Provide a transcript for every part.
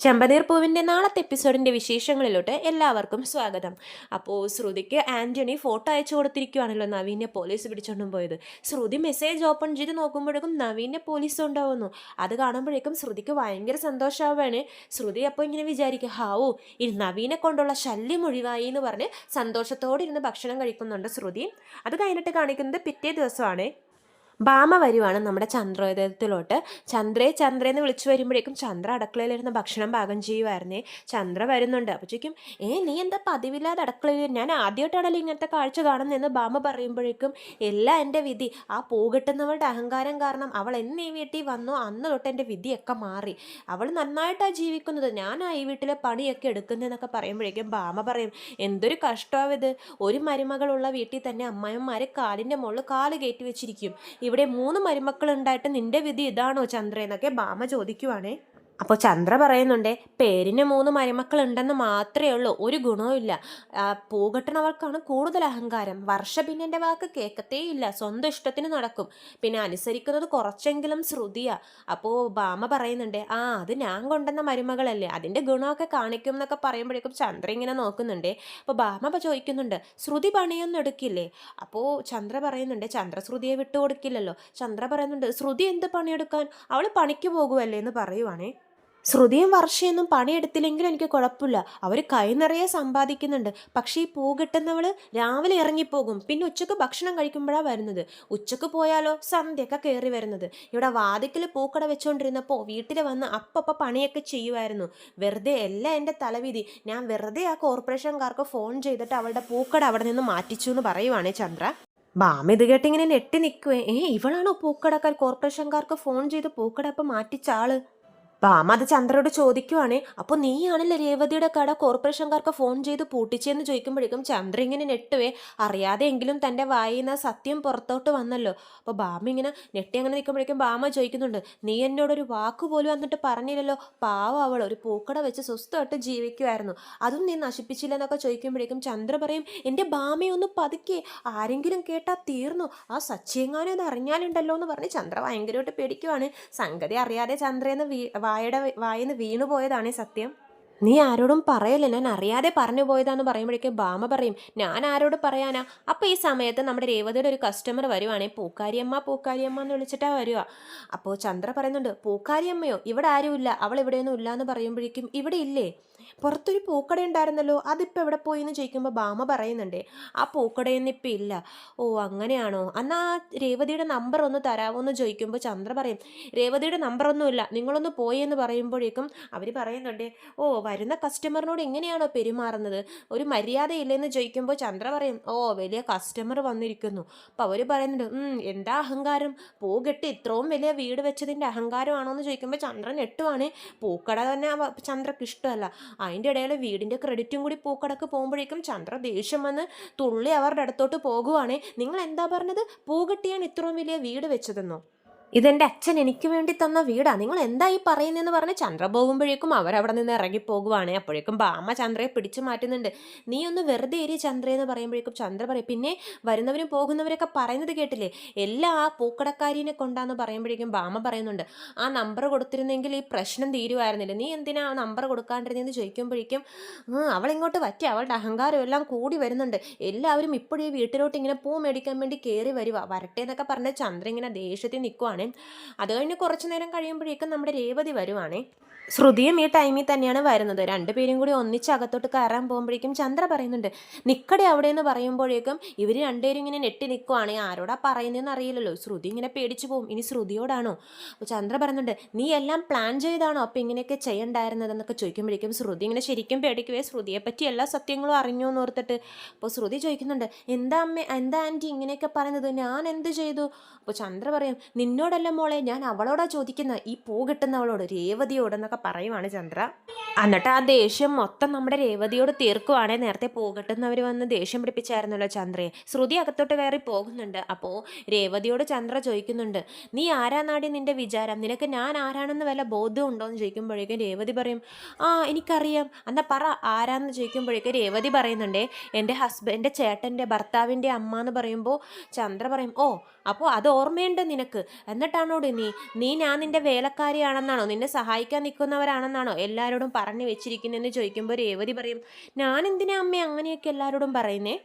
ചെമ്പനീർ പൂവിന്റെ നാളത്തെ എപ്പിസോഡിന്റെ വിശേഷങ്ങളിലോട്ട് എല്ലാവർക്കും സ്വാഗതം. അപ്പോൾ ശ്രുതിക്ക് ആന്റണി ഫോട്ടോ അയച്ചു കൊടുത്തിരിക്കുകയാണല്ലോ നവീനെ പോലീസ് പിടിച്ചോണ്ടും പോയത്. ശ്രുതി മെസ്സേജ് ഓപ്പൺ ചെയ്ത് നോക്കുമ്പോഴേക്കും നവീനെ പോലീസ് ഉണ്ടാവുന്നു അത് കാണുമ്പോഴേക്കും ശ്രുതിക്ക് ഭയങ്കര സന്തോഷമാവാണ് ശ്രുതി അപ്പോൾ ഇങ്ങനെ വിചാരിക്കുക ഹാവോ ഇനി നവീനെ കൊണ്ടുള്ള ശല്യം ഒഴിവായി എന്ന് പറഞ്ഞ് സന്തോഷത്തോടെ ഇരുന്ന് ഭക്ഷണം കഴിക്കുന്നുണ്ട് ശ്രുതി. അത് കഴിഞ്ഞിട്ട് കാണിക്കുന്നത് പിറ്റേ ദിവസമാണ്. ഭാമ വരുവാണ് നമ്മുടെ ചന്ദ്രോദയത്തിലോട്ട്. ചന്ദ്രേ ചന്ദ്രേ എന്ന് വിളിച്ചു വരുമ്പോഴേക്കും ചന്ദ്ര അടുക്കളയിലിരുന്ന് ഭക്ഷണം പാകം ചെയ്യുമായിരുന്നേ ചന്ദ്ര വരുന്നുണ്ട്. അപ്പോൾ ചോദിക്കും ഏ നീ എന്താ പതിവില്ലാതെ അടുക്കളയിൽ ഞാൻ ആദ്യമായിട്ടാണല്ലോ ഇങ്ങനത്തെ കാഴ്ച കാണുന്നതെന്ന് ഭാമ പറയുമ്പോഴേക്കും എല്ലാം എന്റെ വിധി ആ പോകിട്ടുന്നവളുടെ അഹങ്കാരം കാരണം അവൾ എന്നീ വീട്ടിൽ വന്നു. അന്ന് തൊട്ട് എന്റെ വിധിയൊക്കെ മാറി. അവൾ നന്നായിട്ടാണ് ജീവിക്കുന്നത്. ഞാനാ ഈ വീട്ടിലെ പണിയൊക്കെ എടുക്കുന്നതെന്നൊക്കെ പറയുമ്പോഴേക്കും ഭാമ പറയും എന്തൊരു കഷ്ടമാവിത് ഒരു മരുമകളുള്ള വീട്ടിൽ തന്നെ അമ്മായിമാരെ കാലിന്റെ മുകളിൽ കാൽ കയറ്റി വെച്ചിരിക്കും. ഇവിടെ മൂന്ന് മരുമക്കൾ ഉണ്ടായിട്ട് നിന്റെ വിധി ഇതാണോ ചന്ദ്ര എന്നൊക്കെ ഭാമ ചോദിക്കുവാണേ. അപ്പോൾ ചന്ദ്ര പറയുന്നുണ്ട് പേരിന് മൂന്ന് മരുമക്കൾ ഉണ്ടെന്ന് മാത്രമേ ഉള്ളൂ ഒരു ഗുണവുമില്ല പൂകെട്ടണവർക്കാണ് കൂടുതൽ അഹങ്കാരം. വർഷ പിന്നെ എന്റെ വാക്ക് കേൾക്കത്തേ ഇല്ല സ്വന്തം ഇഷ്ടത്തിന് നടക്കും. പിന്നെ അനുസരിക്കുന്നത് കുറച്ചെങ്കിലും ശ്രുതിയാ. അപ്പോൾ ബാമ പറയുന്നുണ്ട് ആ അത് ഞാൻ കൊണ്ടുവന്ന മരുമകളല്ലേ അതിന്റെ ഗുണമൊക്കെ കാണിക്കും എന്നൊക്കെ പറയുമ്പോഴേക്കും ചന്ദ്ര ഇങ്ങനെ നോക്കുന്നുണ്ട്. അപ്പോൾ ബാമ ചോദിക്കുന്നുണ്ട് ശ്രുതി പണിയൊന്നും എടുക്കില്ലേ? അപ്പോൾ ചന്ദ്ര പറയുന്നുണ്ട് ചന്ദ്ര ശ്രുതിയെ വിട്ടുകൊടുക്കില്ലല്ലോ. ചന്ദ്ര പറയുന്നുണ്ട് ശ്രുതി എന്ത് പണിയെടുക്കാൻ? അവൾ പണിക്ക് പോകുമല്ലേ എന്ന് പറയുവാണേ. ശ്രുതിയും വർഷയൊന്നും പണിയെടുത്തില്ലെങ്കിലും എനിക്ക് കുഴപ്പമില്ല. അവർ കൈ നിറയെ സമ്പാദിക്കുന്നുണ്ട്. പക്ഷേ ഈ പൂ കിട്ടുന്നവൾ രാവിലെ ഇറങ്ങിപ്പോകും. പിന്നെ ഉച്ചയ്ക്ക് ഭക്ഷണം കഴിക്കുമ്പോഴാണ് വരുന്നത്. ഉച്ചയ്ക്ക് പോയാലോ സന്ധ്യയൊക്കെ കയറി വരുന്നത്. ഇവിടെ വാതിക്കൽ പൂക്കട വെച്ചുകൊണ്ടിരുന്നപ്പോൾ വീട്ടിൽ വന്ന് അപ്പപ്പം പണിയൊക്കെ ചെയ്യുമായിരുന്നു വെറുതെ എല്ലാം എന്റെ തലവിധി. ഞാൻ വെറുതെ ആ കോർപ്പറേഷൻകാർക്ക് ഫോൺ ചെയ്തിട്ട് അവളുടെ പൂക്കട അവിടെ നിന്ന് മാറ്റിച്ചു എന്ന് പറയുവാണേ ചന്ദ്ര. ബാമ ഇത് കേട്ടിങ്ങനെ നെട്ടി നിൽക്കുവേ ഏ ഇവളാണോ പൂക്കടക്കാർ? കോർപ്പറേഷൻകാർക്ക് ഫോൺ ചെയ്ത് പൂക്കട അപ്പം മാറ്റിച്ച ആൾ? ബാമ അത് ചന്ദ്രയോട് ചോദിക്കുവാണേ അപ്പോൾ നീയാണല്ലേ രേവതിയുടെ കട കോർപ്പറേഷൻകാർക്ക് ഫോൺ ചെയ്ത് പൂട്ടിച്ചെന്ന് ചോദിക്കുമ്പോഴേക്കും ചന്ദ്ര ഇങ്ങനെ നെട്ടുവേ അറിയാതെ എങ്കിലും തന്റെ വായിൽ നിന്ന് സത്യം പുറത്തോട്ട് വന്നല്ലോ. അപ്പോൾ ബാമ ഇങ്ങനെ നെട്ടി അങ്ങനെ നിൽക്കുമ്പോഴേക്കും ബാമ ചോദിക്കുന്നുണ്ട് നീ എന്നോട് ഒരു വാക്ക് പോലും വന്നിട്ട് പറഞ്ഞില്ലല്ലോ? പാവം അവൾ. ഒരു പൂക്കട വെച്ച് സ്വസ്ഥമായിട്ട് ജീവിക്കുമായിരുന്നു അതും നീ നശിപ്പിച്ചില്ല എന്നൊക്കെ ചോദിക്കുമ്പോഴേക്കും ചന്ദ്ര പറയും എന്റെ ബാമയൊന്ന് പതുക്കെ. ആരെങ്കിലും കേട്ടാ തീർന്നു. ആ സച്ചിയെങ്ങാനും അത് അറിഞ്ഞാലുണ്ടല്ലോ എന്ന് പറഞ്ഞ് ചന്ദ്ര ഭയങ്കരമായിട്ട് പേടിക്കുവാണ്. സംഗതി അറിയാതെ ചന്ദ്രയെന്ന് വീ വായുടെ വായിന്ന് വീണു പോയതാണേ സത്യം. നീ ആരോടും പറയല്ല? ഞാൻ അറിയാതെ പറഞ്ഞു പോയതാന്ന് പറയുമ്പോഴേക്കും ബാമ പറയും ഞാൻ ആരോട് പറയാനാ? അപ്പോൾ ഈ സമയത്ത് നമ്മുടെ രേവതിയുടെ ഒരു കസ്റ്റമർ വരുവാണേ പൂക്കാരിയമ്മ പൂക്കാരിയമ്മ എന്ന് വിളിച്ചിട്ടാ വരിക അപ്പോൾ ചന്ദ്ര പറയുന്നുണ്ട് പൂക്കാരിയമ്മയോ? ഇവിടെ ആരുമില്ല. അവൾ ഇവിടെയൊന്നും ഇല്ല എന്ന് പറയുമ്പോഴേക്കും ഇവിടെ ഇല്ലേ? പുറത്തൊരു പൂക്കട ഉണ്ടായിരുന്നല്ലോ അതിപ്പോൾ എവിടെ പോയി എന്ന് ചോദിക്കുമ്പോൾ ബാമ പറയുന്നുണ്ട് ആ പൂക്കടയൊന്നും ഇപ്പം ഇല്ല. ഓ അങ്ങനെയാണോ? എന്നാൽ ആ രേവതിയുടെ നമ്പർ ഒന്ന് തരാമോ എന്ന് ചോദിക്കുമ്പോൾ ചന്ദ്ര പറയും രേവതിയുടെ നമ്പറൊന്നുമില്ല നിങ്ങളൊന്ന് പോയി എന്ന് പറയുമ്പോഴേക്കും അവർ പറയുന്നുണ്ട് ഓ വരുന്ന കസ്റ്റമറിനോട് എങ്ങനെയാണോ പെരുമാറുന്നത്? ഒരു മര്യാദയില്ലെന്ന് ചോദിക്കുമ്പോൾ ചന്ദ്ര പറയും ഓ വലിയ കസ്റ്റമർ വന്നിരിക്കുന്നു. അപ്പോൾ അവർ പറയുന്നുണ്ട് എന്താ അഹങ്കാരം? പൂകെട്ട് ഇത്രയും വലിയ വീട് വെച്ചതിന്റെ അഹങ്കാരമാണോ? എന്ന് ചോദിക്കുമ്പോൾ ചന്ദ്രൻ എട്ടുവാണ് പൂക്കട തന്നെ ചന്ദ്രക്ക് ഇഷ്ടമല്ല. അതിന്റെ ഇടയിൽ വീടിന്റെ ക്രെഡിറ്റും കൂടി പൂക്കടക്ക് പോകുമ്പോഴേക്കും ചന്ദ്ര ദേഷ്യം വന്ന് തുള്ളി അവരുടെ അടുത്തോട്ട് പോകുവാണേ. നിങ്ങൾ എന്താ പറഞ്ഞത്? പൂ കെട്ടിയാണ് ഇത്രയും വലിയ വീട് വെച്ചതെന്നോ? ഇതെന്റെ അച്ഛൻ എനിക്ക് വേണ്ടി തന്ന വീടാ. നിങ്ങൾ എന്താ ഈ പറയുന്നതെന്ന് പറഞ്ഞ് ചന്ദ്ര പോകുമ്പോഴേക്കും അവരവിടെ നിന്ന് ഇറങ്ങി പോകുവാണേ. അപ്പോഴേക്കും ബാമ ചന്ദ്രയെ പിടിച്ചു മാറ്റുന്നുണ്ട്. നീ ഒന്ന് വെറുതെ ഏരിയ ചന്ദ്ര എന്ന് പറയുമ്പോഴേക്കും ചന്ദ്ര പറയും പിന്നെ വരുന്നവരും പോകുന്നവരൊക്കെ പറയുന്നത് കേട്ടില്ലേ? എല്ലാ ആ പൂക്കടക്കാരിനെ കൊണ്ടാന്ന് പറയുമ്പോഴേക്കും ബാമ പറയുന്നുണ്ട് ആ നമ്പർ കൊടുത്തിരുന്നെങ്കിൽ ഈ പ്രശ്നം തീരുമായിരുന്നില്ല നീ എന്തിനാ ആ നമ്പർ കൊടുക്കാണ്ടിരുന്നെന്ന് ചോദിക്കുമ്പോഴേക്കും അവളിങ്ങോട്ട് പറ്റി അവളുടെ അഹങ്കാരം എല്ലാം കൂടി വരുന്നുണ്ട്. എല്ലാവരും ഇപ്പോഴും ഈ വീട്ടിലോട്ട് ഇങ്ങനെ പൂ മേടിക്കാൻ വേണ്ടി കയറി വരുവാ. വരട്ടെ എന്നൊക്കെ പറഞ്ഞ ചന്ദ്ര ഇങ്ങനെ ദേഷ്യത്തിൽ നിൽക്കുവാണ് അത് കഴിഞ്ഞ് കുറച്ച് നേരം കഴിയുമ്പോഴേക്കും നമ്മുടെ രേവതി വരുവാണേ. ശ്രുതിയും ഈ ടൈമിൽ തന്നെയാണ് വരുന്നത്. രണ്ടുപേരും കൂടി ഒന്നിച്ച് അകത്തോട്ട് കയറാൻ പോകുമ്പോഴേക്കും ചന്ദ്ര പറയുന്നുണ്ട് നിക്കടെ അവിടെ എന്ന് പറയുമ്പോഴേക്കും ഇവർ രണ്ടുപേരും ഇങ്ങനെ നെട്ടി നിൽക്കുവാണ് ആരോടാ പറയുന്നതെന്ന് അറിയില്ലല്ലോ. ശ്രുതി ഇങ്ങനെ പേടിച്ചു പോകും ഇനി ശ്രുതിയോടാണോ? അപ്പോൾ ചന്ദ്ര പറയുന്നുണ്ട് നീ എല്ലാം പ്ലാൻ ചെയ്താണോ അപ്പോൾ ഇങ്ങനെയൊക്കെ ചെയ്യണ്ടായിരുന്നതെന്നൊക്കെ ചോദിക്കുമ്പോഴേക്കും ശ്രുതി ഇങ്ങനെ ശരിക്കും പേടിക്കുവേ. ശ്രുതിയെപ്പറ്റി എല്ലാ സത്യങ്ങളും അറിഞ്ഞു എന്ന് ഓർത്തിട്ട് അപ്പോൾ ശ്രുതി ചോദിക്കുന്നുണ്ട് എന്താ അമ്മ എന്താ ആന്റി ഇങ്ങനെയൊക്കെ പറയുന്നത്? ഞാൻ എന്ത് ചെയ്തു? അപ്പോൾ ചന്ദ്ര പറയും നിന്നോടല്ല മോളെ ഞാൻ അവളോടാ ചോദിക്കുന്നത് ഈ പൂ കിട്ടുന്നവളോട് രേവതിയോട് എന്നൊക്കെ പറയുവാണ് ചന്ദ്ര. എന്നിട്ട് ആ ദേഷ്യം മൊത്തം നമ്മുടെ രേവതിയോട് തീർക്കുവാണേ. നേരത്തെ പോകട്ടെന്നവർ വന്ന് ദേഷ്യം പിടിപ്പിച്ചായിരുന്നല്ലോ ചന്ദ്രയെ. ശ്രുതി അകത്തോട്ട് കയറി പോകുന്നുണ്ട്. അപ്പോൾ രേവതിയോട് ചന്ദ്ര ചോദിക്കുന്നുണ്ട് നീ ആരാന്നാടി നിന്റെ വിചാരം? നിനക്ക് ഞാൻ ആരാണെന്ന് വല്ല ബോധ്യം ഉണ്ടോ? എന്ന് ചോദിക്കുമ്പോഴേക്കും രേവതി പറയും ആ എനിക്കറിയാം. എന്നാ പറ ആരാന്ന് ചോദിക്കുമ്പോഴേക്കും രേവതി പറയുന്നുണ്ടേ എന്റെ ഹസ്ബൻഡ് ചേട്ടന്റെ ഭർത്താവിന്റെ അമ്മ എന്ന് പറയുമ്പോൾ ചന്ദ്ര പറയും ഓ അപ്പോൾ അത് ഓർമ്മയുണ്ട് നിനക്ക്. എന്നിട്ടാണോടി നീ? നീ ഞാൻ നിന്റെ വേലക്കാരിയാണെന്നാണോ? നിന്നെ സഹായിക്കാൻ നിൽക്കുന്നവരാണെന്നാണോ എല്ലാവരോടും പറഞ്ഞു വെച്ചിരിക്കുന്നതെന്ന് ചോദിക്കുമ്പോൾ രേവതി പറയും ഞാൻ എന്തിനാ അമ്മ അങ്ങനെയൊക്കെ എല്ലാവരോടും പറയുന്നേ?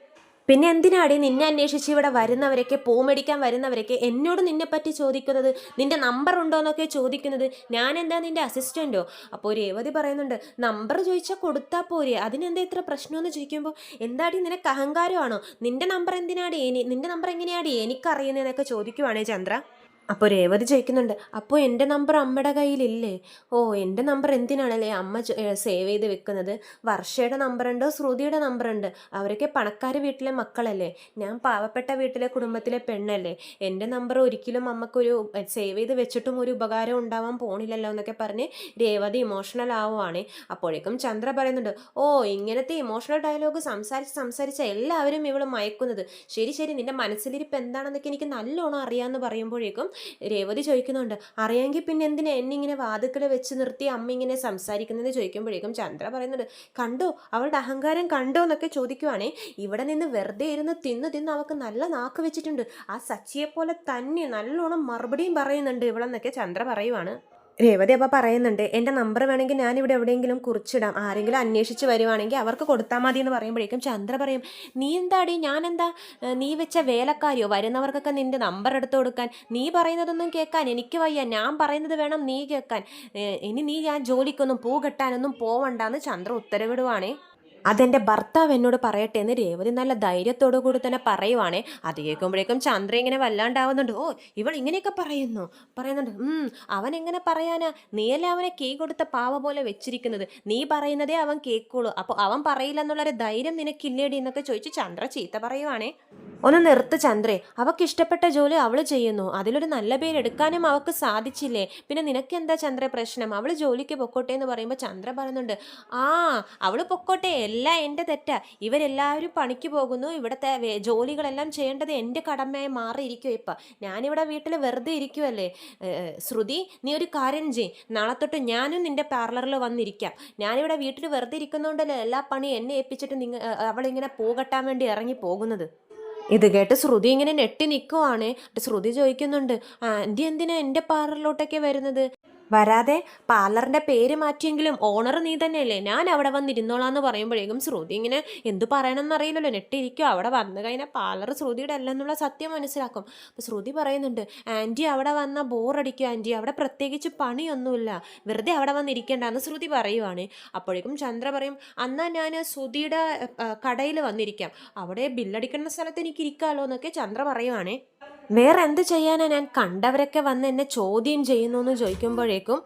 പിന്നെ എന്തിനാടി നിന്നെ അന്വേഷിച്ച് ഇവിടെ വരുന്നവരൊക്കെ പൂമേടിക്കാൻ വരുന്നവരൊക്കെ എന്നോട് നിന്നെപ്പറ്റി ചോദിക്കുന്നത്? നിന്റെ നമ്പർ ഉണ്ടോ എന്നൊക്കെ ചോദിക്കുന്നത്? ഞാൻ എന്താ നിന്റെ അസിസ്റ്റന്റോ അപ്പോൾ രേവതി പറയുന്നുണ്ട് നമ്പർ ചോദിച്ചാൽ കൊടുത്താൽ പോരെ. അതിനെന്താ ഇത്ര പ്രശ്നമെന്ന് ചോദിക്കുമ്പോൾ എന്താടി നിനക്ക് അഹങ്കാരമാണോ? നിന്റെ നമ്പർ എന്തിനാടി എനി നിന്റെ നമ്പർ എങ്ങനെയാടി എനിക്കറിയുന്നതെന്നൊക്കെ ചോദിക്കുവാണേ ചന്ദ്ര. അപ്പോൾ രേവതി ചോദിക്കുന്നുണ്ട് അപ്പോൾ എന്റെ നമ്പർ അമ്മയുടെ കയ്യിലില്ലേ? ഓ എന്റെ നമ്പർ എന്തിനാണല്ലേ? അമ്മ സേവ് ചെയ്ത് വെക്കുന്നത്. വർഷയുടെ നമ്പറുണ്ട് ശ്രുതിയുടെ നമ്പറുണ്ട് അവരൊക്കെ പണക്കാർ വീട്ടിലെ മക്കളല്ലേ? ഞാൻ പാവപ്പെട്ട വീട്ടിലെ കുടുംബത്തിലെ പെണ്ണല്ലേ? എന്റെ നമ്പർ ഒരിക്കലും അമ്മക്കൊരു സേവ് ചെയ്ത് വെച്ചിട്ടും ഒരു ഉപകാരം ഉണ്ടാവാൻ പോണില്ലല്ലോ എന്നൊക്കെ പറഞ്ഞ് രേവതി ഇമോഷണൽ ആവുകയാണ് അപ്പോഴേക്കും ചന്ദ്ര പറയുന്നുണ്ട് ഓ ഇങ്ങനത്തെ ഇമോഷണൽ ഡയലോഗ് സംസാരിച്ച് സംസാരിച്ച എല്ലാവരും ഇവൾ മയക്കുന്നത്. ശരി ശരി നിന്റെ മനസ്സിലിരിപ്പ് എന്താണെന്നൊക്കെ എനിക്ക് നല്ലോണം അറിയാമെന്ന് പറയുമ്പോഴേക്കും രേവതി ചോദിക്കുന്നുണ്ട് അറിയാമെങ്കിൽ പിന്നെ എന്തിനാ എന്നെ ഇങ്ങനെ വാതുക്കൾ വെച്ച് നിർത്തി അമ്മ ഇങ്ങനെ സംസാരിക്കുന്നതെന്ന് ചോദിക്കുമ്പോഴേക്കും ചന്ദ്ര പറയുന്നുണ്ട് കണ്ടോ അവളുടെ അഹങ്കാരം കണ്ടോ എന്നൊക്കെ ചോദിക്കുവാണേ ഇവിടെ നിന്ന് വെറുതെ ഇരുന്ന് തിന്ന് തിന്ന് അവൾക്ക് നല്ല നാക്ക് വെച്ചിട്ടുണ്ട്. ആ സച്ചിയെ പോലെ തന്നെ നല്ലോണം മറുപടിയും പറയുന്നുണ്ട് ഇവളെന്നൊക്കെ ചന്ദ്ര പറയുവാണ്. രേവതി അപ്പോൾ പറയുന്നുണ്ട് എന്റെ നമ്പർ വേണമെങ്കിൽ ഞാനിവിടെ എവിടെയെങ്കിലും കുറിച്ചിടാം. ആരെങ്കിലും അന്വേഷിച്ച് വരുവാണെങ്കിൽ അവർക്ക് കൊടുത്താൽ മതി എന്ന് പറയുമ്പോഴേക്കും ചന്ദ്ര പറയും നീ എന്താടി? ഞാൻ എന്താ നീ വെച്ച വേലക്കാരിയോ? വരുന്നവർക്കൊക്കെ നിന്റെ നമ്പർ എടുത്തു കൊടുക്കാൻ. നീ പറയുന്നതൊന്നും കേൾക്കാൻ എനിക്ക് വയ്യ. ഞാൻ പറയുന്നത് വേണം നീ കേൾക്കാൻ. ഇനി നീ ഞാൻ ജോലിക്കൊന്നും പൂ കെട്ടാനൊന്നും പോവണ്ടെന്ന് ചന്ദ്ര ഉത്തരവിടുവാണേ. അതെന്റെ ഭർത്താവ് എന്നോട് പറയട്ടെ എന്ന് രേവതി നല്ല ധൈര്യത്തോടു കൂടി തന്നെ പറയുവാണേ. അത് കേൾക്കുമ്പോഴേക്കും ചന്ദ്ര ഇങ്ങനെ വല്ലാണ്ടാവുന്നുണ്ട്. ഓ ഇവൾ ഇങ്ങനെയൊക്കെ പറയുന്നു. പറയുന്നുണ്ട് അവൻ എങ്ങനെ പറയാനാ? നീയല്ലേ അവനെ കീ കൊടുത്ത പാവ പോലെ വെച്ചിരിക്കുന്നത്. നീ പറയുന്നതേ അവൻ കേൾക്കുള്ളൂ. അപ്പോൾ അവൻ പറയില്ല എന്നുള്ളൊരു ധൈര്യം നിനക്കില്ലേടി? എന്നൊക്കെ ചോദിച്ച് ചന്ദ്ര ചീത്ത പറയുവാണേ. ഒന്ന് നിർത്ത് ചന്ദ്രേ. അവക്ക് ഇഷ്ടപ്പെട്ട ജോലി അവൾ ചെയ്യുന്നു. അതിലൊരു നല്ല പേരെടുക്കാനും അവൾക്ക് സാധിച്ചില്ലേ? പിന്നെ നിനക്കെന്താ ചന്ദ്ര പ്രശ്നം? അവൾ ജോലിക്ക് പൊക്കോട്ടെ എന്ന് പറയുമ്പോൾ ചന്ദ്ര പറയുന്നുണ്ട് ആ അവൾ പൊക്കോട്ടെ. എല്ലാം എന്റെ തെറ്റാ. ഇവരെല്ലാവരും പണിക്ക് പോകുന്നു. ഇവിടുത്തെ ജോലികളെല്ലാം ചെയ്യേണ്ടത് എന്റെ കടമയായി മാറിയിരിക്കും ഇപ്പം. ഞാനിവിടെ വീട്ടിൽ വെറുതെ ഇരിക്കുമല്ലേ ശ്രുതി നീ ഒരു കാര്യം ചെയ്. നാളെ തൊട്ട് ഞാനും നിന്റെ പാർലറിൽ വന്നിരിക്കാം. ഞാനിവിടെ വീട്ടിൽ വെറുതെ ഇരിക്കുന്നതുകൊണ്ടല്ലേ എല്ലാ പണിയും എന്നെ ഏൽപ്പിച്ചിട്ട് നിങ്ങൾ അവളിങ്ങനെ പോകട്ടാൻ വേണ്ടി ഇറങ്ങി പോകുന്നത്? ഇത് കേട്ട് ശ്രുതി ഇങ്ങനെ നെട്ടി നിൽക്കുവാണ് ശ്രുതി ചോദിക്കുന്നുണ്ട് ആന്റി എന്തിനാ എന്റെ പാർലറിലോട്ടൊക്കെ വരുന്നത്? വരാതെ പാർലറിന്റെ പേര് മാറ്റിയെങ്കിലും ഓണർ നീ തന്നെയല്ലേ? ഞാൻ അവിടെ വന്നിരുന്നോളാന്ന് പറയുമ്പോഴേക്കും ശ്രുതി ഇങ്ങനെ എന്ത് പറയണമെന്ന് അറിയില്ലല്ലോ. നെട്ടിരിക്കും അവിടെ വന്നു കഴിഞ്ഞാൽ പാർലർ ശ്രുതിയുടെ അല്ലെന്നുള്ള സത്യം മനസ്സിലാക്കും. അപ്പോൾ ശ്രുതി പറയുന്നുണ്ട് ആന്റി അവിടെ വന്നാൽ ബോറടിക്കും ആന്റി അവിടെ പ്രത്യേകിച്ച് പണിയൊന്നുമില്ല. വെറുതെ അവിടെ വന്നിരിക്കേണ്ടെന്ന് ശ്രുതി പറയുവാണ്. അപ്പോഴേക്കും ചന്ദ്ര പറയും അന്നാ ഞാൻ ശ്രുതിയുടെ കടയിൽ വന്നിരിക്കാം. അവിടെ ബില്ലടിക്കുന്ന സ്ഥലത്ത് എനിക്ക് ഇരിക്കാമല്ലോ എന്നൊക്കെ ചന്ദ്ര പറയുവാണേ. വേറെ എന്ത് ചെയ്യാനാ ഞാൻ കണ്ടവരൊക്കെ വന്ന് എന്നെ ചോദ്യം ചെയ്യുന്നു എന്ന് ചോദിക്കുമ്പോഴേക്കും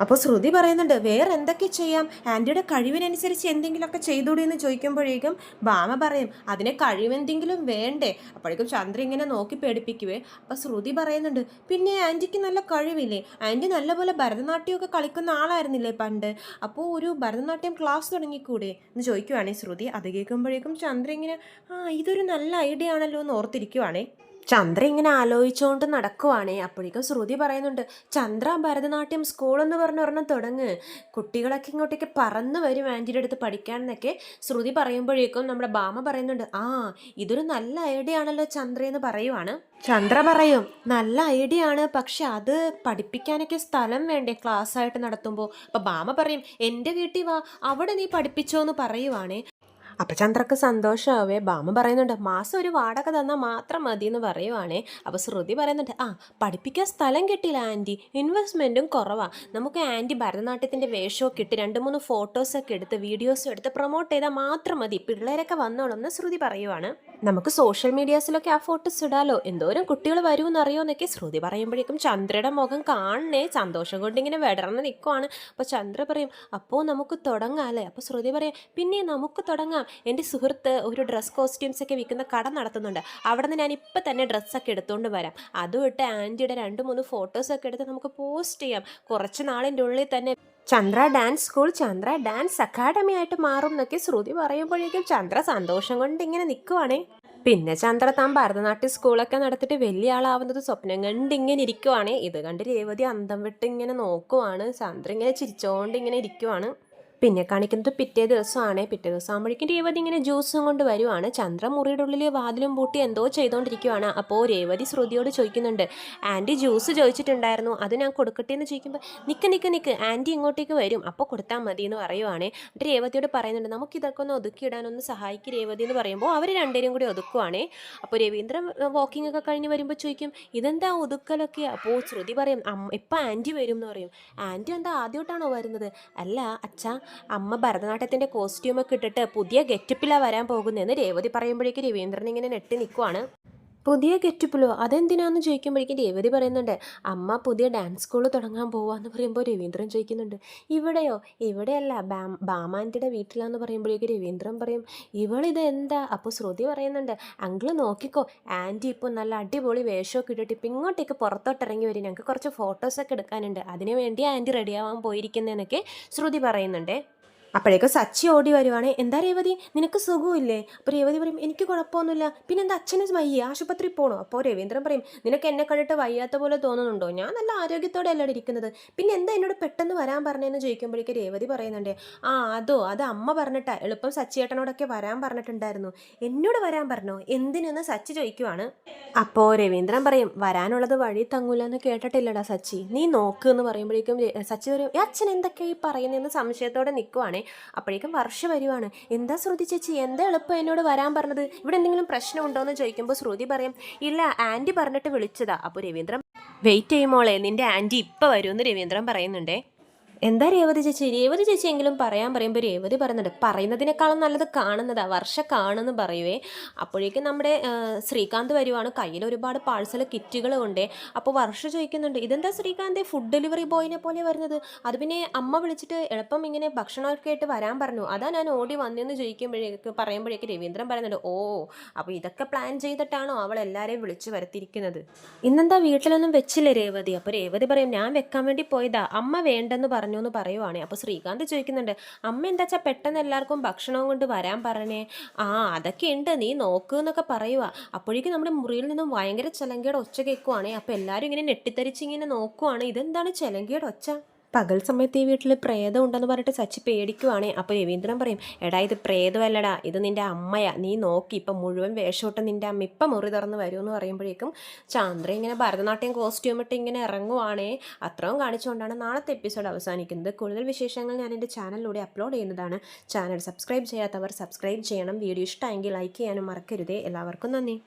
അപ്പോൾ ശ്രുതി പറയുന്നുണ്ട് വേറെ എന്തൊക്കെ ചെയ്യാം? ആന്റിയുടെ കഴിവിനനുസരിച്ച് എന്തെങ്കിലുമൊക്കെ ചെയ്തുകൂടി എന്ന് ചോദിക്കുമ്പോഴേക്കും ഭാമ പറയും അതിനെ കഴിവെന്തെങ്കിലും വേണ്ടേ? അപ്പോഴേക്കും ചന്ദ്ര ഇങ്ങനെ നോക്കി പേടിപ്പിക്കുവേ. അപ്പോൾ ശ്രുതി പറയുന്നുണ്ട് പിന്നെ ആന്റിക്ക് നല്ല കഴിവില്ലേ? ആന്റി നല്ലപോലെ ഭരതനാട്യമൊക്കെ കളിക്കുന്ന ആളായിരുന്നില്ലേ പണ്ട്? അപ്പോൾ ഒരു ഭരതനാട്യം ക്ലാസ് തുടങ്ങിക്കൂടെ? എന്ന് ചോദിക്കുവാണേ ശ്രുതി. അത് കേൾക്കുമ്പോഴേക്കും ചന്ദ്ര ഇങ്ങനെ ആ ഇതൊരു നല്ല ഐഡിയ ആണല്ലോ എന്ന് ഓർത്തിരിക്കുവാണേ. ചന്ദ്ര ഇങ്ങനെ ആലോചിച്ചുകൊണ്ട് നടക്കുവാണേ. അപ്പോഴേക്കും ശ്രുതി പറയുന്നുണ്ട് ചന്ദ്ര ഭരതനാട്യം സ്കൂൾ എന്ന് പറഞ്ഞ ഒരെണ്ണം തുടങ്ങ്. കുട്ടികളൊക്കെ ഇങ്ങോട്ടേക്ക് പറന്ന് വരും ആന്റിയുടെ അടുത്ത് പഠിക്കാൻ എന്നൊക്കെ ശ്രുതി പറയുമ്പോഴേക്കും നമ്മുടെ ഭാമ പറയുന്നുണ്ട് ആ ഇതൊരു നല്ല ഐഡിയ ആണല്ലോ ചന്ദ്ര എന്ന് പറയുവാണ്. ചന്ദ്ര പറയും നല്ല ഐഡിയ ആണ് പക്ഷെ അത് പഠിപ്പിക്കാനൊക്കെ സ്ഥലം വേണ്ടേ ക്ലാസ് ആയിട്ട് നടത്തുമ്പോൾ അപ്പം ഭാമ പറയും എന്റെ വീട്ടിൽ വാ അവിടെ നീ പഠിപ്പിച്ചോ എന്ന് പറയുവാണേ. അപ്പം ചന്ദ്രക്ക് സന്തോഷമാവേ ബാമ പറയുന്നുണ്ട് മാസം ഒരു വാടക തന്നാൽ മാത്രം മതി എന്ന് പറയുവാണേ. അപ്പോൾ ശ്രുതി പറയുന്നുണ്ട് ആ പഠിപ്പിക്കാൻ സ്ഥലം കിട്ടില്ല ആന്റി. ഇൻവെസ്റ്റ്മെന്റും കുറവാണ് നമുക്ക് ആന്റി ഭരതനാട്യത്തിന്റെ വേഷമൊക്കെ ഇട്ട് രണ്ട് മൂന്ന് ഫോട്ടോസൊക്കെ എടുത്ത് വീഡിയോസും എടുത്ത് പ്രൊമോട്ട് ചെയ്താൽ മാത്രം മതി. പിള്ളേരൊക്കെ വന്നോളും എന്ന് ശ്രുതി പറയുവാണ്. നമുക്ക് സോഷ്യൽ മീഡിയാസിലൊക്കെ ആ ഫോട്ടോസ് ഇടാലോ. എന്തോരം കുട്ടികൾ വരുമെന്ന് അറിയുമെന്നൊക്കെ ശ്രുതി പറയുമ്പോഴേക്കും ചന്ദ്രയുടെ മുഖം കാണണേ. സന്തോഷം കൊണ്ട് ഇങ്ങനെ വിടർന്ന് നിൽക്കുവാണ് അപ്പോൾ ചന്ദ്ര പറയും അപ്പോൾ നമുക്ക് തുടങ്ങാം അല്ലേ അപ്പോൾ ശ്രുതി പറയാം പിന്നെ നമുക്ക് തുടങ്ങാം. എന്റെ സുഹൃത്ത് ഒരു ഡ്രസ് കോസ്റ്റ്യൂംസ് ഒക്കെ വിൽക്കുന്ന കട നടത്തുന്നുണ്ട്. അവിടെ നിന്ന് ഞാൻ ഇപ്പം തന്നെ ഡ്രസ്സൊക്കെ എടുത്തുകൊണ്ട് വരാം. അതും ഇട്ട് ആന്റിയുടെ രണ്ട് മൂന്ന് ഫോട്ടോസൊക്കെ എടുത്ത് നമുക്ക് പോസ്റ്റ് ചെയ്യാം. കുറച്ച് നാളിന്റെ ഉള്ളിൽ തന്നെ Chandra dance school Chandra dance academy ആയിട്ട് മാറും എന്നൊക്കെ ശ്രുതി പറയുമ്പോഴേക്കും ചന്ദ്ര സന്തോഷം കൊണ്ട് ഇങ്ങനെ നിൽക്കുവാണേ പിന്നെ ചന്ദ്ര താൻ ഭരതനാട്യ സ്കൂളൊക്കെ നടത്തിയിട്ട് വലിയ ആളാവുന്നത് സ്വപ്നം കണ്ട് ഇങ്ങനെ ഇരിക്കുവാണ്. ഇത് കണ്ട് രേവതി അന്തം വിട്ട് ഇങ്ങനെ നോക്കുവാണ്. ചന്ദ്ര ഇങ്ങനെ ചിരിച്ചോണ്ട് ഇങ്ങനെ ഇരിക്കുവാണ്. പിന്നെ കാണിക്കുന്നത് പിറ്റേ ദിവസമാണ്. പിറ്റേ ദിവസം ആകുമ്പോഴേക്കും രേവതി ഇങ്ങനെ ജ്യൂസും കൊണ്ട് വരുവാണ്. ചന്ദ്ര മുറിയുടെ ഉള്ളിൽ വാതിലും പൂട്ടി എന്തോ ചെയ്തുകൊണ്ടിരിക്കുവാണ് അപ്പോൾ രേവതി ശ്രുതിയോട് ചോദിക്കുന്നുണ്ട് ആന്റി ജ്യൂസ് ചോദിച്ചിട്ടുണ്ടായിരുന്നു അത് ഞാൻ കൊടുക്കട്ടെ എന്ന് ചോദിക്കുമ്പോൾ നിൽക്ക് നിൽക്ക് നിൽക്ക് ആന്റി ഇങ്ങോട്ടേക്ക് വരും അപ്പോൾ കൊടുത്താൽ മതി എന്ന് പറയുവാണ്. എന്നിട്ട് രേവതിയോട് പറയുന്നുണ്ട് നമുക്ക് ഇതൊക്കെ ഒന്ന് ഒതുക്കിയിടാനൊന്ന് സഹായിക്കും രേവതി എന്ന് പറയുമ്പോൾ അവർ രണ്ടുപേരും കൂടി ഒതുക്കുവാണേ. അപ്പോൾ രവീന്ദ്രൻ വാക്കിംഗ് ഒക്കെ കഴിഞ്ഞ് വരുമ്പോൾ ചോദിക്കും ഇതെന്താ ഒതുക്കലൊക്കെ? അപ്പോൾ ശ്രുതി പറയും ഇപ്പം ആന്റി വരും എന്ന് പറയും. ആന്റി എന്താ ആദ്യമായിട്ടാണോ വരുന്നത്? അല്ല അച്ഛാ അമ്മ ഭരതനാട്യത്തിന്റെ കോസ്റ്റ്യൂമൊക്കെ ഇട്ടിട്ട് പുതിയ ഗെറ്റപ്പിലാണ് വരാൻ പോകുന്നതെന്ന് രേവതി പറയുമ്പോഴേക്കും രവീന്ദ്രൻ ഇങ്ങനെ നെട്ടി നിൽക്കുവാണ് പുതിയ ഗെറ്റപ്പിലോ അതെന്തിനാന്ന് ചോദിക്കുമ്പോഴേക്കും രേവതി പറയുന്നുണ്ട് അമ്മ പുതിയ ഡാൻസ് സ്കൂൾ തുടങ്ങാൻ പോവാന്ന് പറയുമ്പോൾ രവീന്ദ്രൻ ചോദിക്കുന്നുണ്ട്. ഇവിടെയോ? ഇവിടെയല്ല ബാം ബാമാന്റിയുടെ വീട്ടിലാന്ന് പറയുമ്പോഴേക്കും രവീന്ദ്രൻ പറയും ഇവളിത് എന്താ? അപ്പോൾ ശ്രുതി പറയുന്നുണ്ട് അങ്കിൾ നോക്കിക്കോ ആന്റി ഇപ്പോൾ നല്ല അടിപൊളി വേഷമൊക്കെ ഇട്ടിട്ട് ഇപ്പം ഇങ്ങോട്ടേക്ക് പുറത്തോട്ട് ഇറങ്ങി വരും. ഞങ്ങൾക്ക് കുറച്ച് ഫോട്ടോസൊക്കെ എടുക്കാനുണ്ട്. അതിനുവേണ്ടി ആന്റി റെഡിയാവാൻ പോയിരിക്കുന്നതെന്നൊക്കെ ശ്രുതി പറയുന്നുണ്ടേ. അപ്പോഴേക്കും സച്ചി ഓടി വരുവാണേ. എന്താ രേവതി? നിനക്ക് സുഖമില്ലേ? അപ്പോൾ രേവതി പറയും എനിക്ക് കുഴപ്പമൊന്നുമില്ല. പിന്നെ എന്താ അച്ഛന് വയ്യ ആശുപത്രി പോകണോ അപ്പോൾ രവീന്ദ്രൻ പറയും നിനക്ക് എന്നെ കണ്ടിട്ട് വയ്യാത്ത പോലെ തോന്നുന്നുണ്ടോ? ഞാൻ നല്ല ആരോഗ്യത്തോടെ അല്ല ഇരിക്കുന്നത്. പിന്നെ എന്താ എന്നോട് പെട്ടെന്ന് വരാൻ പറഞ്ഞതെന്ന് ചോദിക്കുമ്പോഴേക്കും രേവതി പറയുന്നുണ്ട് ആ അതോ അത് അമ്മ പറഞ്ഞിട്ടാ എളുപ്പം സച്ചിയേട്ടനോടൊക്കെ വരാൻ പറഞ്ഞിട്ടുണ്ടായിരുന്നു. എന്നോട് വരാൻ പറഞ്ഞോ? എന്തിനെന്ന് സച്ചി ചോദിക്കുവാണ്. അപ്പോൾ രവീന്ദ്രൻ പറയും വരാനുള്ളത് വഴി തങ്ങൂല എന്ന് കേട്ടിട്ടില്ലടാ സച്ചി. നീ നോക്ക് എന്ന് പറയുമ്പോഴേക്കും സച്ചി പറയും അച്ഛൻ എന്തൊക്കെയായി പറയുന്നതെന്ന് സംശയത്തോടെ നിൽക്കുവാണേ അപ്പോഴേക്കും വർഷ വരുവാണ്. എന്താ ശ്രുതി ചേച്ചി എന്താ എളുപ്പം എന്നോട് വരാൻ പറഞ്ഞത്? ഇവിടെ എന്തെങ്കിലും പ്രശ്നം ഉണ്ടോ എന്ന് ചോദിക്കുമ്പോൾ ശ്രുതി പറയും ഇല്ല ആന്റി പറഞ്ഞിട്ട് വിളിച്ചതാ. അപ്പോൾ രവീന്ദ്രൻ വെയിറ്റ് ചെയ്യുമോളെ നിന്റെ ആന്റി ഇപ്പം വരുമെന്ന് രവീന്ദ്രൻ പറയുന്നുണ്ടേ. എന്താ രേവതി ചേച്ചി? രേവതി ചേച്ചി എങ്കിലും പറയാൻ പറയുമ്പോൾ രേവതി പറയുന്നുണ്ട്. പറയുന്നതിനേക്കാളും നല്ലത് കാണുന്നതാ. വർഷ കാണുമെന്ന് പറയുവേ. അപ്പോഴേക്കും നമ്മുടെ ശ്രീകാന്ത് വരുവാണ്. കയ്യിൽ ഒരുപാട് പാഴ്സൽ കിറ്റുകൾ കൊണ്ടേ അപ്പോൾ വർഷ ചോദിക്കുന്നുണ്ട് ഇതെന്താ ശ്രീകാന്ത്? ഫുഡ് ഡെലിവറി ബോയിനെ പോലെ വരുന്നത്? അത് പിന്നെ അമ്മ വിളിച്ചിട്ട് എളുപ്പം ഇങ്ങനെ ഭക്ഷണമൊക്കെ ആയിട്ട് വരാൻ പറഞ്ഞു. അതാ ഞാൻ ഓടി വന്നെന്ന് ചോദിക്കുമ്പോഴേക്ക് പറയുമ്പോഴേക്ക് രവീന്ദ്രൻ പറയുന്നുണ്ട് ഓ അപ്പോൾ ഇതൊക്കെ പ്ലാൻ ചെയ്തിട്ടാണോ അവൾ എല്ലാവരെയും വിളിച്ചു വരുത്തിയിരിക്കുന്നത്? ഇന്നെന്താ വീട്ടിലൊന്നും വെച്ചില്ല രേവതി? അപ്പോൾ രേവതി പറയും ഞാൻ വെക്കാൻ വേണ്ടി പോയതാ. അമ്മ വേണ്ടെന്ന് പറഞ്ഞു. എന്ന് പറയുവാണേ. അപ്പോൾ ശ്രീകാന്ത് ചോദിക്കുന്നുണ്ട് അമ്മ എന്താ വെച്ചാൽ പെട്ടെന്ന് എല്ലാവർക്കും ഭക്ഷണവും കൊണ്ട് വരാൻ പറഞ്ഞേ? ആ അതൊക്കെ ഉണ്ട് നീ നോക്ക് എന്നൊക്കെ പറയുക അപ്പോഴേക്കും നമ്മുടെ മുറിയിൽ നിന്നും ഭയങ്കര ചെലങ്കയുടെ ഒച്ച കേൾക്കുവാണേ. അപ്പോൾ എല്ലാവരും ഇങ്ങനെ നെട്ടിത്തരിച്ച് ഇങ്ങനെ നോക്കുവാണ്. ഇതെന്താണ് ചെലങ്കയുടെ ഒച്ച? പകൽ സമയത്ത് ഈ വീട്ടിൽ പ്രേതം ഉണ്ടെന്ന് പറഞ്ഞിട്ട് സച്ചി പേടിക്കുവാണേ. അപ്പോൾ രവീന്ദ്രൻ പറയും എടാ ഇത് പ്രേതമല്ലടാ ഇത് നിന്റെ അമ്മയാ. നീ നോക്കി ഇപ്പം മുഴുവൻ വേഷമിട്ട് നിന്റെ അമ്മ ഇപ്പം മുറി തുറന്ന് വരുമെന്ന് പറയുമ്പോഴേക്കും ചാന്ദ്ര ഇങ്ങനെ ഭരതനാട്യം കോസ്റ്റ്യൂം ഇട്ട് ഇങ്ങനെ ഇറങ്ങുവാണേ. അത്രയും കാണിച്ചുകൊണ്ടാണ് നാളത്തെ എപ്പിസോഡ് അവസാനിക്കുന്നത്. കൂടുതൽ വിശേഷങ്ങൾ ഞാൻ എന്റെ ചാനലിലൂടെ അപ്ലോഡ് ചെയ്യുന്നതാണ്. ചാനൽ സബ്സ്ക്രൈബ് ചെയ്യാത്തവർ സബ്സ്ക്രൈബ് ചെയ്യണം. വീഡിയോ ഇഷ്ടമെങ്കിൽ ലൈക്ക് ചെയ്യാനും മറക്കരുതേ. എല്ലാവർക്കും നന്ദി.